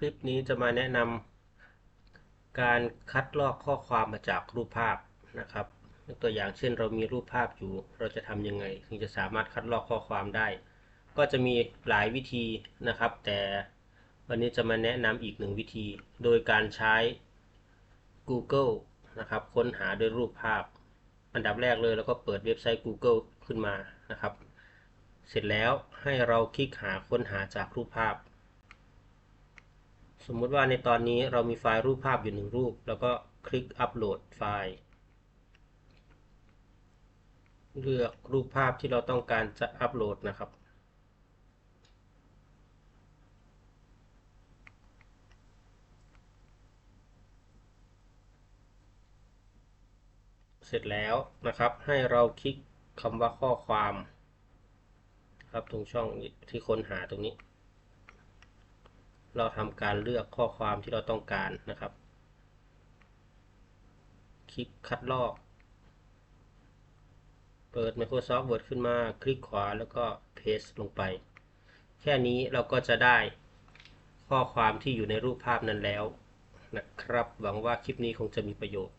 คลิปนี้จะมาแนะนำการคัดลอกข้อความมาจากรูปภาพนะครับยกตัวอย่างเช่นเรามีรูปภาพอยู่ เราจะทำยังไง ถึงจะสามารถคัดลอกข้อความได้ ก็จะมีหลายวิธีนะครับ แต่วันนี้จะมาแนะนำอีกหนึ่งวิธี โดยการใช้ Google นะครับ ค้นหาด้วยรูปภาพ อันดับแรกเลยแล้วก็เปิดเว็บไซต์ Google ขึ้นมานะครับ เสร็จแล้วให้เราคลิกหาค้นหาจากรูปภาพ สมมุติว่าในตอนนี้เรามีไฟล์รูปภาพอยู่หนึ่งรูป แล้วก็คลิกอัปโหลดไฟล์ เลือกรูปภาพที่เราต้องการจะอัปโหลดนะครับเสร็จแล้วนะครับ ให้เราคลิกคำว่าข้อความ ครับตรงช่องที่ค้นหาตรงนี้ เราทำการเลือกข้อความที่เราต้องการนะครับ คลิกคัดลอก เปิด Microsoft Word ขึ้นมา คลิกขวาแล้วก็ paste ลงไป แค่นี้เราก็จะได้ข้อความที่อยู่ในรูปภาพนั้นแล้วนะครับ หวังว่าคลิปนี้คงจะมีประโยชน์